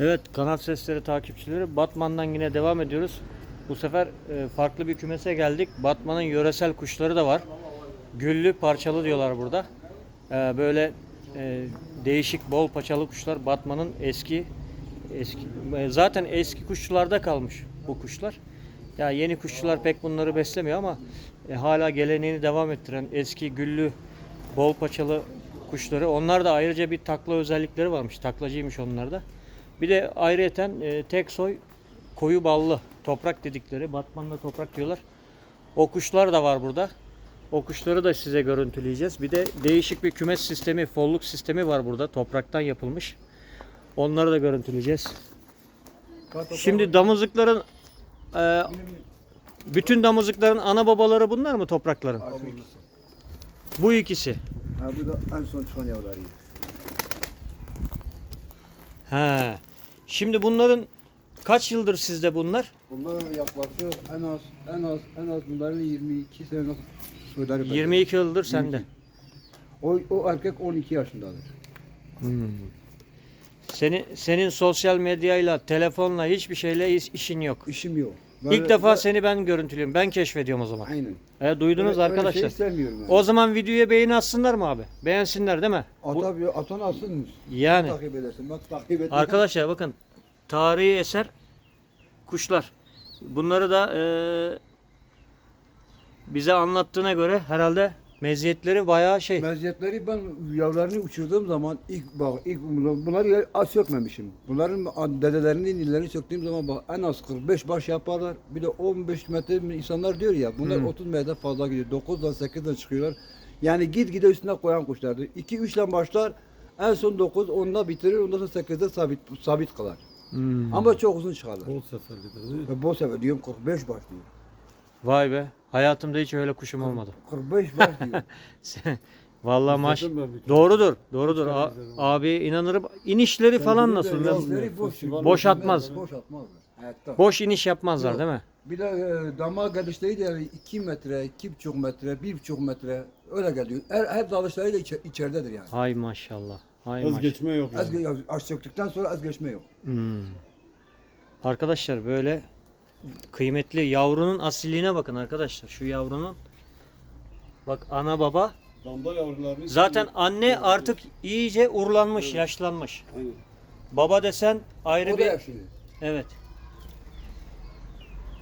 Evet kanat sesleri takipçileri Batman'dan yine devam ediyoruz. Bu sefer e, farklı bir kümese geldik. Batman'ın yöresel kuşları da var. Güllü parçalı diyorlar burada. E, böyle e, değişik bol paçalı kuşlar Batman'ın eski eski e, zaten eski kuşçularda kalmış bu kuşlar. Ya yeni kuşçular pek bunları beslemiyor ama e, hala geleneğini devam ettiren eski güllü bol paçalı kuşları. Onlar da ayrıca bir takla özellikleri varmış. Taklacıymış onlar da. Bir de ayrıyeten e, tek soy koyu ballı toprak dedikleri Batman'da toprak diyorlar. O kuşlar da var burada. O kuşları da size görüntüleyeceğiz. Bir de değişik bir kümes sistemi, folluk sistemi var burada. Topraktan yapılmış. Onları da görüntüleyeceğiz. Şimdi damızlıkların e, bütün damızlıkların ana babaları bunlar mı toprakların? Bu ikisi. Ha bu da en son çıkan yavrularıydı. He. Şimdi bunların kaç yıldır sizde bunlar? Bunlar yaklaşık en az en az en az bunların 22 sene soyları. 22 yıldır sende. O, o erkek 12 yaşındadır. Seni, senin sosyal medyayla, telefonla hiçbir şeyle iş- işin yok. İşim yok. İlk defa seni ben görüntülüyorum. Ben keşfediyorum o zaman. Aynen. E, duydunuz Öyle- öyle arkadaşlar. şey istemiyorum yani. O zaman videoya beğeni atsınlar mı abi? Beğensinler değil mi? Ata, bir- atan alsın. yani Takip edersin. Bak takip et. arkadaşlar bakın tarihi eser kuşlar. Bunları da e, bize anlattığına göre herhalde meziyetleri bayağı şey. Meziyetleri ben yavrularını uçurduğum zaman ilk bak ilk bunları yer- az sökmemişim. Bunların dedelerinin illerini söktüğüm zaman bak en az 45 baş yaparlar. Bir de 15 metre insanlar diyor ya bunlar Hı. 30 metre fazla gidiyor. 9'dan 8'den çıkıyorlar. Yani git gide üstüne koyan kuşlardır. 2 3'ten başlar en son 9 10'da bitirir ondan sonra 8'de sabit sabit kalır. Hmm. Ama çok uzun çıkarlar. Bol? Ve bu sefer diyorum 45 baş diyor. Vay be. Hayatımda hiç öyle kuşum olmadı. 45 baş diyor. Vallahi maş. İzledim ben bir kere. Doğrudur. Doğrudur. A- abi inanırım. İnişleri falan nasıl? Gözleri boş. Boş atmaz. var. Boş atmazlar. Hayatta. Boş iniş yapmazlar Yok. değil mi? Bir de e, dama gelişleri de yani 2 metre, 2,5 metre, 1,5 metre öyle geliyor. Her, her dalışlarıyla içe, içeridedir yani. Hay maşallah. Hay Az maşallah. geçme yok Az, yani. ge- az söktükten sonra az geçme yok. Hmm. Arkadaşlar böyle kıymetli yavrunun asilliğine bakın arkadaşlar. Şu yavrunun bak ana baba Damda yavrularını zaten anne artık iyice urlanmış, yaşlanmış. Aynen. Baba desen ayrı O da bir yaşlı. evet.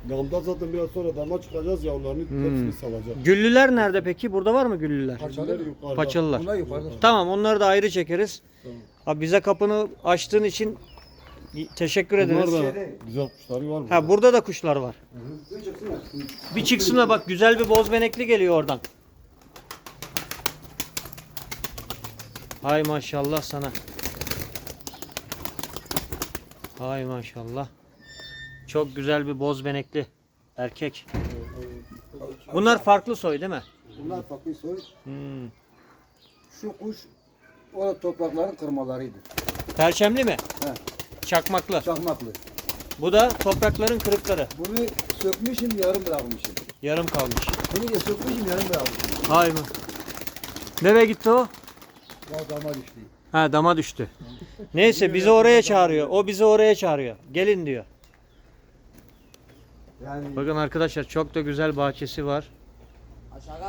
Damda zaten biraz sonra dama çıkacağız yavrularını Hmm. hepsini salacak. Güllüler nerede peki? Burada var mı güllüler? Parçalı. Bunlar yukarıda. Paçalılar. Bunlar yukarıda. Tamam onları da ayrı çekeriz. Tamam. Abi bize kapını açtığın için teşekkür ederiz. Bunlar da güzel kuşları var mı? Ha burada da kuşlar var. Bir çıksın. Bir çıksınlar bak güzel bir bozbenekli geliyor oradan. Hay maşallah sana. Hay maşallah. Çok güzel bir bozbenekli erkek. Bunlar farklı soy değil mi? Bunlar farklı soy. Hmm. Şu kuş o toprakların kırmalarıydı. Perçemli mi? He. Çakmaklı. Çakmaklı. Bu da toprakların kırıkları. Bunu sökmüşüm yarım bırakmışım. Yarım kalmış. Bunu da sökmüşüm yarım bırakmışım. Hay mı? Nereye gitti o? Ya dama düştü. Ha dama düştü. Neyse bizi oraya çağırıyor. O bizi oraya çağırıyor. Gelin diyor. Yani Bakın arkadaşlar çok da güzel bahçesi var.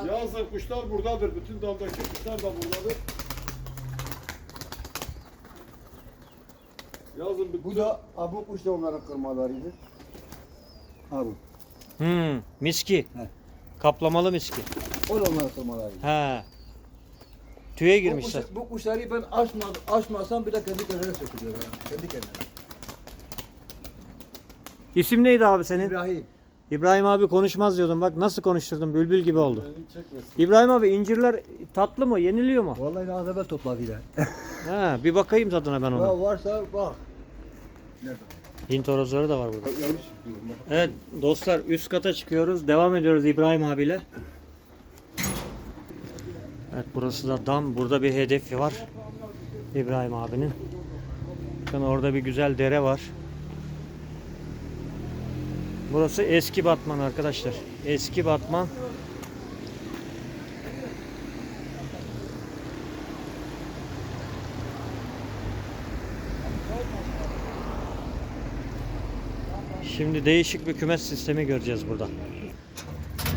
Yazın kuşlar buradadır. Bütün damdaki kuşlar da buradadır. Yazın bütün... bu da ha, bu kuş da onların kırmalarıydı. Ha bu. Hmm, miski. He. Kaplamalı miski. O da onların kırmalarıydı. Ha. Tüye Bu, girmişler. kuş, bu kuşları ben açmadım, açmasam bir de kendi kendine sökülüyor. Yani. Kendi kendine. İsim neydi abi senin? İbrahim. İbrahim abi konuşmaz diyordum. Bak nasıl konuşturdum. Bülbül gibi oldu. Çekmesin. İbrahim abi incirler tatlı mı? Yeniliyor mu? Vallahi az evvel topladıylar. Ha, bir bakayım tadına ben ona. Ya varsa bak. Nerede? Hint horozları da var burada. Yanlış diyorum. bak. Evet dostlar üst kata çıkıyoruz. Devam ediyoruz İbrahim abiyle. Evet burası da dam. Burada bir hedefi var. İbrahim abinin. Bakın orada bir güzel dere var. Burası eski Batman arkadaşlar. Eski Batman. Şimdi değişik bir kümes sistemi göreceğiz burada.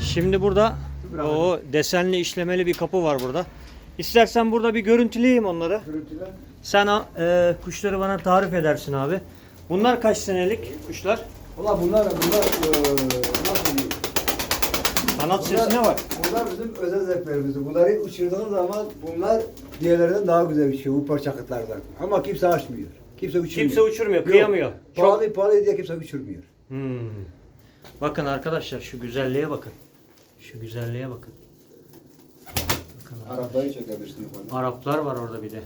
Şimdi burada o desenli işlemeli bir kapı var burada. İstersen burada bir görüntüleyeyim onları. Görüntüler. Sen e, kuşları bana tarif edersin abi. Bunlar kaç senelik kuşlar? Valla bunlar bunlar eee nasıl diyeyim? Kanat sesine bak. Bunlar bizim özel zevklerimiz. Bunları uçurduğun zaman bunlar diğerlerinden daha güzel uçuyor bu parçakıtlardan. Ama kimse açmıyor. Kimse uçurmuyor. Kimse uçurmuyor, Yok. kıyamıyor. Çok Pahalı pahalı diye kimse uçurmuyor. Hmm. Bakın arkadaşlar şu güzelliğe bakın. Şu güzelliğe bakın. Bakın. Arapları çekebilirsin yukarıda. Araplar var orada bir de.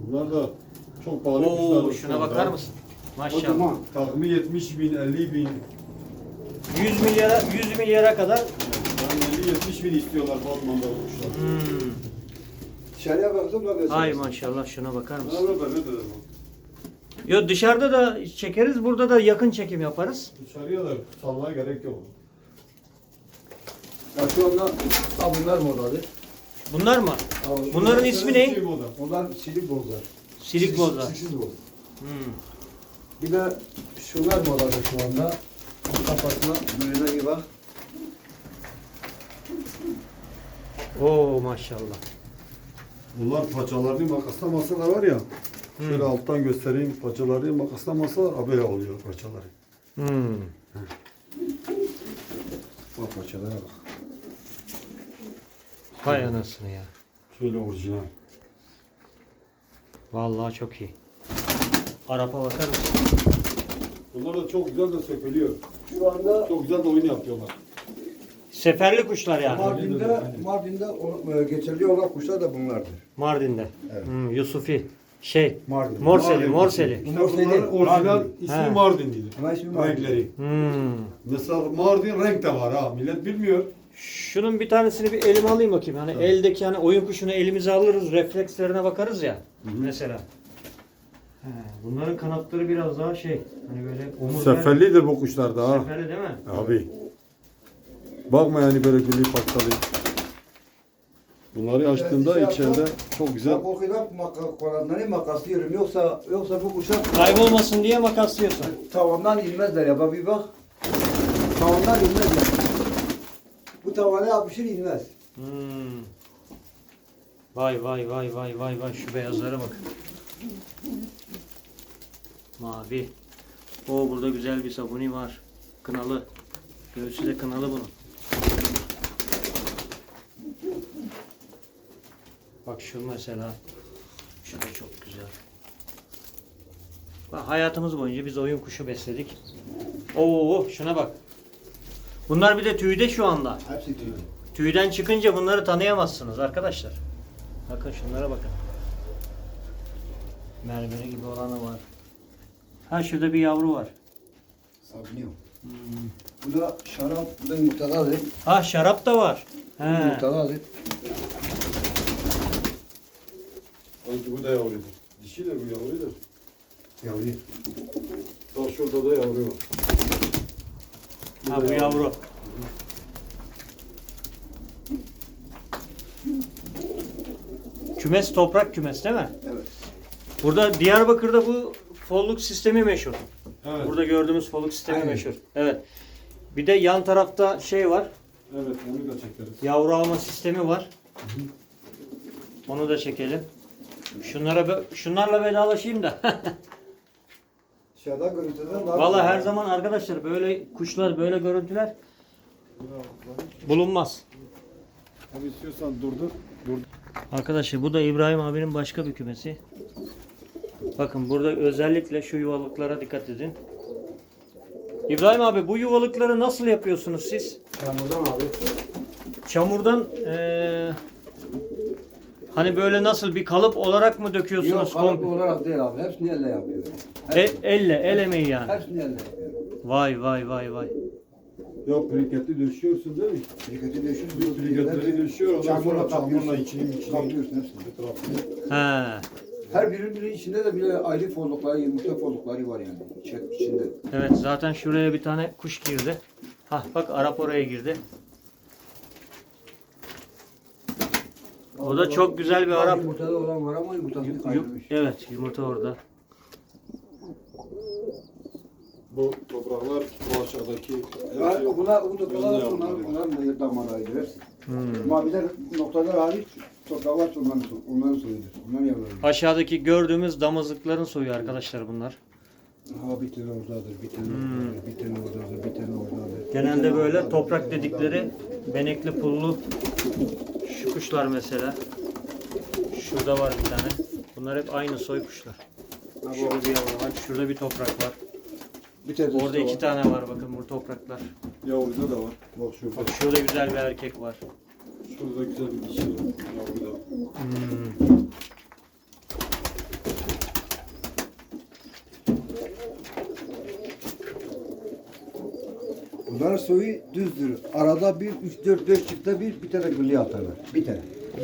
Bunlar da çok pahalı. Oo şu şuna bakar mısın? Maşallah. Kocaman. Takımı 70 bin, 50 bin. 100 milyara 100 milyara kadar. Yani 50-70 bin istiyorlar Batman'da bu kuşlar. Hmm. Dışarıya baktım da böyle. Ay maşallah şuna bakar mısın? da ne dedim? Yo dışarıda da çekeriz, burada da yakın çekim yaparız. Dışarıya da salmaya gerek yok. Ya şu anda ha bunlar modadır. Bunlar mı? Ha, Bunların ismi ne? Şey moda. Onlar silik bozlar. Silik boza. Siksiz boz. Hmm. Bir de şunlar modadır şu anda. Kafasına böyle bir bak. Oo maşallah. Bunlar paçalarını makaslaması da var ya. Şöyle alttan göstereyim paçalarını makaslamasalar ha böyle oluyor paçaları. Hmm. Bak paçalara bak. Hay anasını ya. Şöyle orijinal. Vallahi çok iyi. Arap'a bakar mısın? Bunlar da çok güzel de sökülüyor. Şu anda Çok güzel de oyun yapıyorlar. Seferli kuşlar yani. Mardin'de, Mardin'de o- e, geçerli olan kuşlar da bunlardır. Mardin'de. Evet. Hmm, Yusufi. Şey. Mardin. Morseli. Morseli. Bunların orijinal Mardin. ismi He. Ama ismi Mardin. Renkleri. Hmm. Mesela Mardin renk de var ha. Millet bilmiyor. Şunun bir tanesini bir elime alayım bakayım. Hani eldeki hani oyun kuşunu elimize alırız, reflekslerine bakarız ya. Mesela. He, bunların kanatları biraz daha şey. Hani böyle omuz Seferlidir bu kuşlar da ha. Seferli değil mi? Abi. Bakma yani böyle gülü patlalı. Bunları açtığında Evet, içeride çok güzel. Bak okuyla maka, kanatları makaslıyorum. Yoksa yoksa bu kuşlar Kaybolmasın diye makaslıyorsun. tavandan inmezler ya. Bak bir bak. Tavandan inmezler. Bu tavana yapışır inmez. Hmm. Vay vay vay vay vay vay şu beyazlara bak. Mavi. O burada güzel bir sabuni var. Kınalı. Göğsü de kınalı bunun. Bak şu mesela. Şu da çok güzel. Bak hayatımız boyunca biz oyun kuşu besledik. Oo şuna bak. Bunlar bir de tüyde şu anda. Hepsi tüylü. Tüyden çıkınca bunları tanıyamazsınız arkadaşlar. Bakın şunlara bakın. Mermeri gibi olanı var. Ha şurada bir yavru var. Sabuniyor. Bu da şarap, bu da yumurtalıdır. Ha şarap da var. He. Sanki bu da yavrudur. Dişi de bu yavrudur. Yavru. Bak şurada da yavru var. Ha bu yavru. Kümes toprak kümes değil mi? Evet. Burada Diyarbakır'da bu folluk sistemi meşhur. Evet. Burada gördüğümüz folluk sistemi Aynen. meşhur. Evet. Bir de yan tarafta şey var. Evet onu da çekeriz. Yavru alma sistemi var. Onu da çekelim. Şunlara şunlarla vedalaşayım da. Dışarıda görüntüden daha Vallahi güzel. her zaman arkadaşlar böyle kuşlar, böyle görüntüler bulunmaz. Abi istiyorsan durdur. Dur. Arkadaşlar bu da İbrahim abinin başka bir kümesi. Bakın burada özellikle şu yuvalıklara dikkat edin. İbrahim abi bu yuvalıkları nasıl yapıyorsunuz siz? Çamurdan abi. Çamurdan eee, hani böyle nasıl bir kalıp olarak mı döküyorsunuz? Yok kalıp olarak değil abi. Hepsini elle yapıyor. E, elle, el emeği yani. Hepsini elle yapıyor. Vay vay vay vay. Yok briketli düşüyorsun değil mi? Briketi döşüyorsun. Bir briketleri düşüyor. Ondan sonra Çamurla içini içini. Kapıyorsun hepsini. Etrafını. He. Her birinin içinde de bile ayrı follukları, yumurta follukları var yani. İçe- içinde. Evet zaten şuraya bir tane kuş girdi. Hah bak Arap oraya girdi. O da çok güzel bir Arap. Yumurtada olan var ama yumurtasını Yum- kaydırmış. Evet yumurta orada. Bu topraklar bu aşağıdaki Yani bunlar, bu topraklar bunlar, bunların da damarlarıydı hepsi. Hmm. Maviler noktalar hariç topraklar onların, onların soyudur. Onların yavruları. Aşağıdaki gördüğümüz damızlıkların soyu arkadaşlar bunlar. Ha bir tane oradadır, bir tane oradadır, bir tane oradadır, bir tane oradadır. Genelde böyle toprak dedikleri benekli pullu şu kuşlar mesela. Şurada var bir tane. Bunlar hep aynı soy kuşlar. Şurada bir yavru var. Şurada bir toprak var. Bir tane Orada iki tane var bakın bu topraklar. Yavruda da var. Bak şurada. Bak şurada güzel bir erkek var. Şurada güzel bir dişi var. Yavruda. Hmm. Bunların soyu düzdür. Arada bir, üç, dört, beş çiftte bir, bir tane gülü atarlar. Bir tane.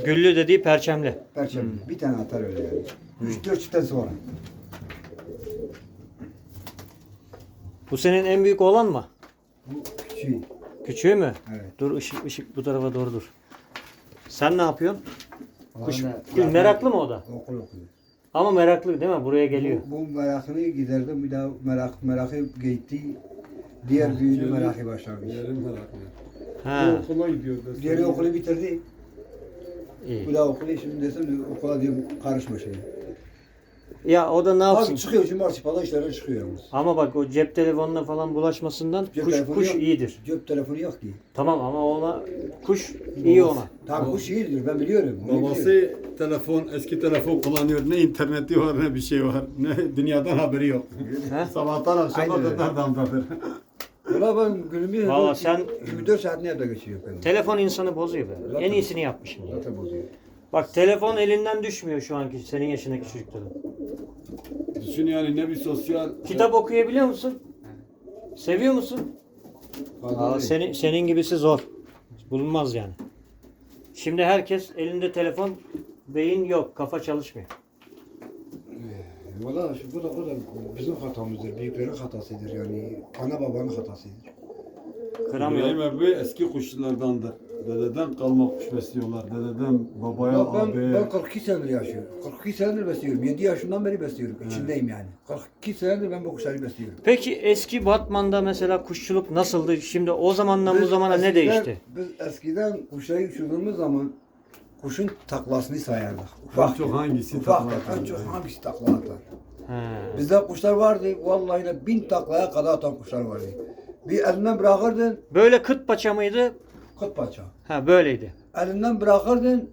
Güllü dediği perçemli. Perçemli. Bir tane atar öyle yani. Üç, dört çiftten sonra. Bu senin en büyük oğlan mı? Bu küçüğü. Küçüğü mü? Evet. Dur ışık ışık bu tarafa doğru dur. Sen ne yapıyorsun? Kuş, kuş meraklı mı o da? Okul okuyor. Ama meraklı değil mi? Buraya geliyor. Bu, bu merakını giderdim. Bir daha merak, merakı gitti. Diğer büyüğünü Diğeri- merakı başlamış. Yerim meraklı. Ha, Bu okula gidiyor. da. Diğeri okulu bitirdi. iyi. Bu da okulu şimdi desem de okula diyorum karışma şey. Ya o da ne yapsın? Az çıkıyor şimdi marsipada işlerine çıkıyor yalnız. Ama bak o cep telefonuna falan bulaşmasından Cep kuş telefonu kuş yok. iyidir. Cep telefonu yok ki. Tamam ama ona kuş iyi ona. Tamam kuş iyidir ben biliyorum. onu biliyorum. Babası telefon, eski telefon kullanıyor. Ne interneti var ne bir şey var. Ne dünyadan haberi yok. He? Sabahtan akşama Aynen öyle. kadar damdadır. Valla ben günümü Valla sen- 24 saat nerede geçiyor benim? Telefon insanı bozuyor be. Zaten- En iyisini yapmışsın ya. Zaten bozuyor. Bak telefon elinden düşmüyor şu anki senin yaşındaki çocukların. Düşün yani ne bir sosyal... Kitap okuyabiliyor musun? Seviyor musun? Aa, senin senin gibisi zor. Bulunmaz yani. Şimdi herkes elinde telefon, beyin yok, kafa çalışmıyor. Valla şu bu da, bu da bizim hatamızdır. Büyüklerin hatasıdır yani. Ana babanın hatasıdır. Kıramıyor. İbrahim abi eski kuşçulardandır. Dededen kalma kuş besliyorlar. Dededen babaya, Ya ben, abiye. ben 42 senedir yaşıyorum. 42 senedir besliyorum. 7 yaşından beri besliyorum. İçindeyim yani. 42 senedir ben bu kuşları besliyorum. Peki eski Batman'da mesela kuşçuluk nasıldı? Şimdi o zamandan bu Biz zamana ne eskiden- değişti? Biz eskiden kuşları uçurduğumuz zaman kuşun taklasını sayardık. En çok hangisi Ufak En çok hangisi takla atar? He. Bizde kuşlar vardı. Vallahi de bin taklaya kadar atan kuşlar vardı. Bir elinden bırakırdın Böyle kıt paça mıydı? kıt paça. Ha böyleydi. Elinden bırakırdın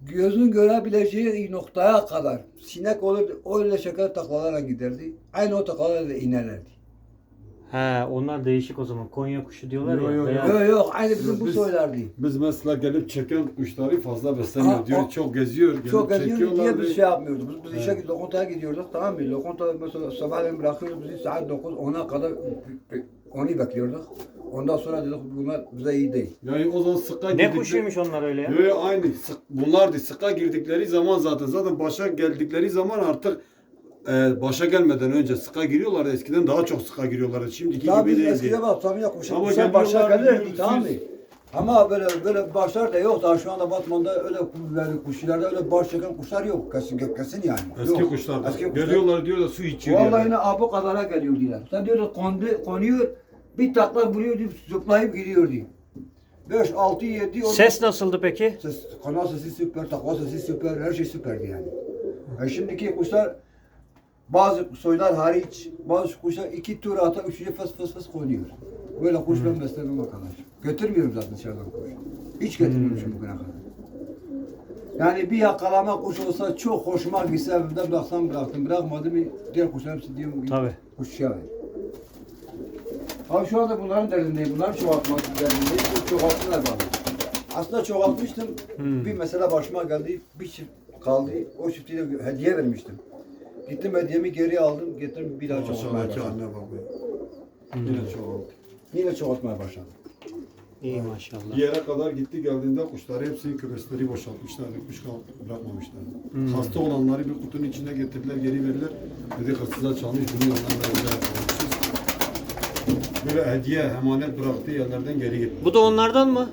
gözün görebileceği noktaya kadar sinek olurdu. Öyle şeker taklalara giderdi. Aynı o taklalara da inerlerdi. He, onlar değişik o zaman. Konya kuşu diyorlar Yo, ya. yo, yo. veya- Yok yok aynı bizim bu Biz- soylardı. Biz mesela gelip çeken kuşları fazla beslemiyor. Ha, diyor o- çok geziyor. Gelip Çok geziyordu diye çekiyorlar biz ve- şey yapmıyorduk. Biz, biz işe lokantaya gidiyorduk tamam mı? Lokanta mesela sabahleyin bırakıyoruz bizi saat 9 10'a kadar onu bekliyorduk. Ondan sonra dedik bunlar bize iyi değil. Yani o zaman sıka Ne girdikleri- kuşuymuş onlar öyle ya? Yo, yo, aynı. Sık, bunlardı. Sıka girdikleri zaman zaten. Zaten başa geldikleri zaman artık e, başa gelmeden önce sıka giriyorlardı. Eskiden daha çok sıka giriyorlardı. Şimdiki Daha gibi biz değildi. eskiden bak tabii ya kuşa, Ama kuşa başa geliyorlar, tamam mı? Ama böyle böyle başlar da yok. Daha şu anda Batman'da öyle böyle kuşlarda öyle baş çeken kuşlar yok. Kesin kesin yani. Eski Yok. kuşlar. Eski kuşlar. Geliyorlar diyor da su içiyor. Vallahi yani. yine abu kadara geliyor diyorlar. Sen diyor kondu, konuyor bir takla vuruyordu zıplayıp gidiyordu. 5, 6, 7, 10. Ses nasıldı peki? Ses, kanal sesi süper, takla sesi süper, her şey süperdi yani. E şimdiki kuşlar bazı soylar hariç bazı kuşlar iki tur atar, üçüncü fıs fıs fıs konuyor. Böyle kuş ben beslemem arkadaş. Götürmüyorum zaten dışarıdan kuş. Hiç getirmemişim bugüne kadar. Yani bir yakalama kuş olsa çok hoşuma gitse evimde bıraksam bıraktım. Bırakmadım mı diğer kuşlar hepsi diyorum ki Tabii. kuşçuya ver. Abi şu anda bunların derdindeyim. Bunları çoğaltmak derdindeyim. Çoğalttılar bana. Aslında çoğaltmıştım. Hmm. Bir mesele başıma geldi. Bir çift kaldı. O çifti de hediye vermiştim. Gittim hediyemi geri aldım. Getirdim bir daha çoğaltmaya Aşağıdaki başladım. anne baba. Yine çok oldu. Yine çoğaltmaya başladım. İyi maşallah. Bir yere kadar gitti geldiğinde kuşları hepsini kümesleri boşaltmışlardı. Kuş kal- bırakmamışlardı. Hmm. Hasta olanları bir kutunun içine getirdiler, geri verdiler. Dedi hırsıza çalmış, bunu yandan verdiler. Böyle hediye, emanet bıraktığı yerlerden geri gitti. Bu da onlardan mı?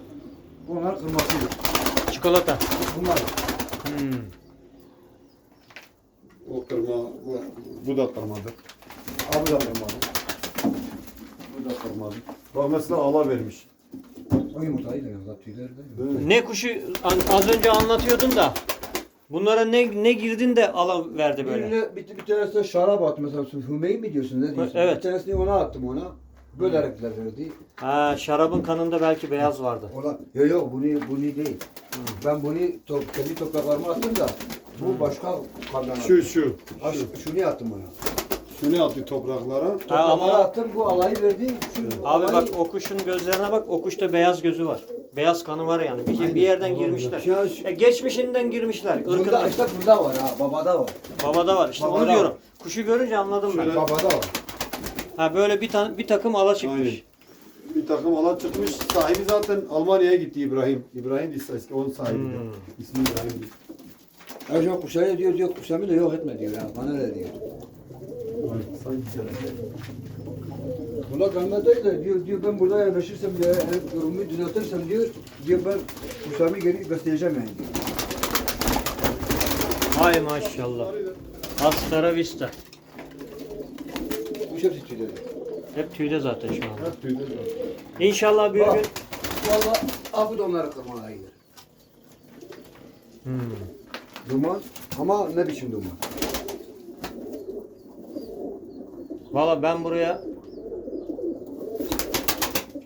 Bunlar kırmasıydı. Çikolata. Bunlar. Hmm. O kırma, bu, bu da kırmadı. Abi da kırmadı. Bu da kırmadı. Bak mesela ala vermiş. O yumurtayı da yanında tüyleri de. Ne kuşu an- az önce anlatıyordun da bunlara ne ne girdin de ala verdi böyle. Birine, bir, bir tanesine şarap attım mesela. Hümeyi mi diyorsun? Ne diyorsun? Evet. Bir tanesini ona attım ona. Bölerekler verdi. Ha şarabın kanında belki beyaz vardı. Ona, yok yok bunu, bunu değil. Ben bunu top, kendi topraklarıma attım da bu başka kandan Şu şu. Ha, şu- şunu attım ona. Şunu attı topraklara. Ha, Topraklara ama attım bu alayı verdi. Şu abi alayı- bak o kuşun gözlerine bak o kuşta beyaz gözü var. Beyaz kanı var yani. Bir, bir yerden girmişler. Ya şu- E, geçmişinden girmişler. Bunda Irkından. işte bunda var ha babada var. Babada var. İşte Babada onu diyorum. var. Kuşu görünce anladım ben. Şöyle- Babada var. Ha böyle bir tane bir takım ala çıkmış. Aynen. Bir takım ala çıkmış. Sahibi zaten Almanya'ya gitti İbrahim. İbrahim de eski onun sahibi. de. Hmm. İsmi İbrahim. Ercan kuşları diyor diyor kuşlarımı da yok etme diyor ya. Bana ne diyor. Buna kalma değil de diyor, diyor ben burada yerleşirsem diyor, durumu düzeltirsem diyor, diyor ben kuşlarımı geri besleyeceğim yani diyor. Hay maşallah. Hastara vista. Kuş hepsi tüyleri. Hep tüyde zaten şu anda. Hep tüyde zaten. İnşallah bir Bak. gün Valla abi de onları kırmaya gider. Hmm. Duman ama ne biçim duman? Valla ben buraya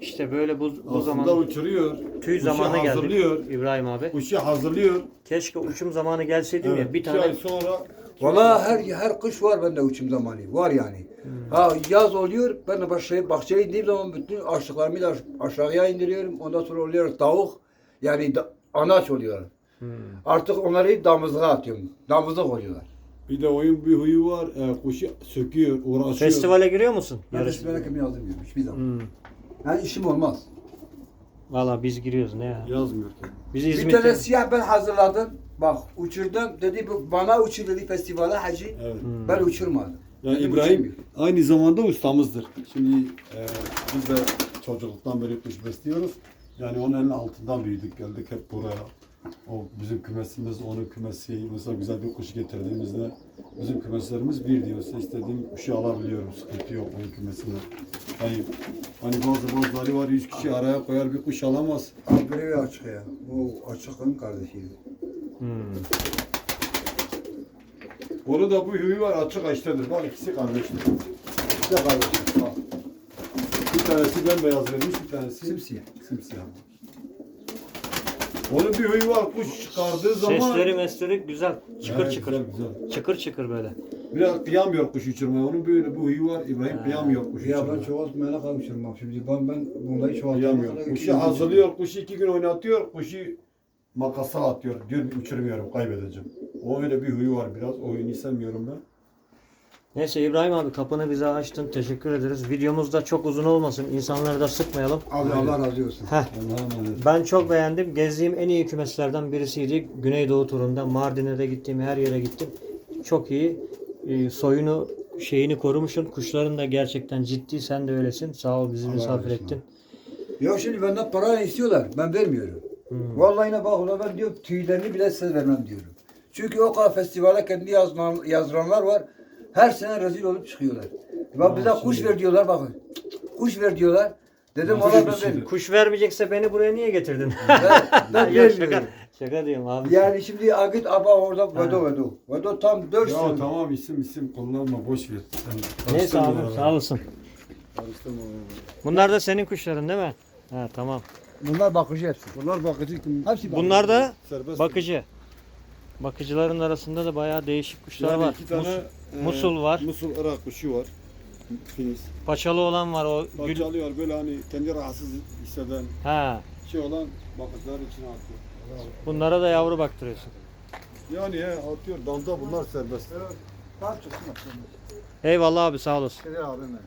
işte böyle bu, bu Aslında zaman uçuruyor. tüy kuşu zamanı geldi hazırlıyor. İbrahim abi. Kuşu hazırlıyor. Keşke uçum zamanı gelseydim Evet, ya bir iki ay tane sonra Valla her her kış var bende uçum zamanı. Var yani. Ha yaz oluyor ben de bahçeye, bahçeye indiğim zaman bütün açlıklarımı da aşağıya indiriyorum. Ondan sonra oluyor tavuk yani da, anaç oluyor. Artık onları damızlığa atıyorum. Damızlık oluyorlar. bir de oyun bir huyu var. E, kuşu söküyor, uğraşıyor. festivale giriyor musun? Ben Yarış. resmine kimi yazdırmıyorum hiçbir zaman. Hmm. Yani işim olmaz. Valla biz giriyoruz ne ya? Yazmıyor. Biz Bir İzmit'te tane siyah ben hazırladım. Bak uçurdum. Dedi bu bana uçur dedi festivale hacı. Evet. Ben uçurmadım. Yani Dedim, İbrahim uçurmuyor. aynı zamanda ustamızdır. Şimdi e, biz de çocukluktan beri kuş besliyoruz. Yani onun elinin altından büyüdük geldik hep buraya. O bizim kümesimiz, onun kümesi. Mesela güzel bir kuş getirdiğimizde bizim kümeslerimiz bir diyorsa istediğim kuşu alabiliyorum. Sıkıntı yok onun kümesinde. Yani hani bazı bazıları var 100 kişi araya koyar bir kuş alamaz. Bir açık ya. O açıkın kardeşiydi. Hmm. Onu da bu huyu var açık açtadır. Bak ikisi kardeştir. İşte kardeşim. Bak. Bir tanesi bembeyaz vermiş, bir tanesi Simsiyah. simsiyah. Onun bir huyu var kuş çıkardığı zaman Sesleri mesleri güzel. Çıkır Evet, çıkır. Güzel, güzel. Çıkır çıkır böyle. Biraz kıyamıyor kuş uçurmaya. Onun böyle bir huyu var. İbrahim kıyamıyor kuş Ya ben uçurmaya. çoğaltmaya kalmışım bak şimdi ben ben bunları çoğaltmaya Kıyamıyor. Kuşu hazırlıyor, kuşu iki gün oynatıyor, kuşu makasa atıyor. Diyor uçurmuyorum, kaybedeceğim. O öyle bir huyu var biraz. O huyunu sevmiyorum ben. Neyse İbrahim abi kapını bize açtın. Teşekkür ederiz. Videomuz da çok uzun olmasın. İnsanları da sıkmayalım. Abi Allah razı olsun. Heh. Allah'a emanet. Ben çok beğendim. Gezdiğim en iyi kümeslerden birisiydi. Güneydoğu turunda. Mardin'e de gittim. Her yere gittim. Çok iyi. Ee, soyunu şeyini korumuşsun. Kuşların da gerçekten ciddi. Sen de öylesin. Sağ ol bizi Allah misafir olsun. ettin. Ya şimdi benden para istiyorlar. Ben vermiyorum. Hmm. Vallahi ne bak ulan ben diyor tüylerini bile size vermem diyorum. Çünkü o kadar festivale kendi yazılan, yazdıranlar var. Her sene rezil olup çıkıyorlar. Bak bize kuş ver diyorlar bakın. Kuş ver diyorlar. Dedim bir ben şey? vermiyorum. Kuş vermeyecekse beni buraya niye getirdin? Ben, ben şaka. vermiyorum. Şaka diyorum abi. Yani şimdi Agit Aba orada Vedo Vedo. Vedo tam 4 Ya sene. tamam isim isim kullanma boş ver. Sen Neyse karıştırma abi oraları. sağ olasın. Karıştırma oraları. Bunlar da senin kuşların değil mi? Ha tamam. Bunlar bakıcı hepsi. Bunlar bakıcı Hepsi bakıcı. Bunlar da serbest. bakıcı. Bakıcıların arasında da bayağı değişik kuşlar Yani var. iki tane Mus- e, Musul var. Musul Irak kuşu var. Filiz. Paçalı olan var o gül. Parçalıyor böyle hani kendi rahatsız hisseden Ha. şey olan bakıcılar içine atıyor. Bunlara da yavru baktırıyorsun. Yani he atıyor dalda bunlar serbest. Tamam çıksın. Eyvallah abi sağ olasın. Kadir abim benim.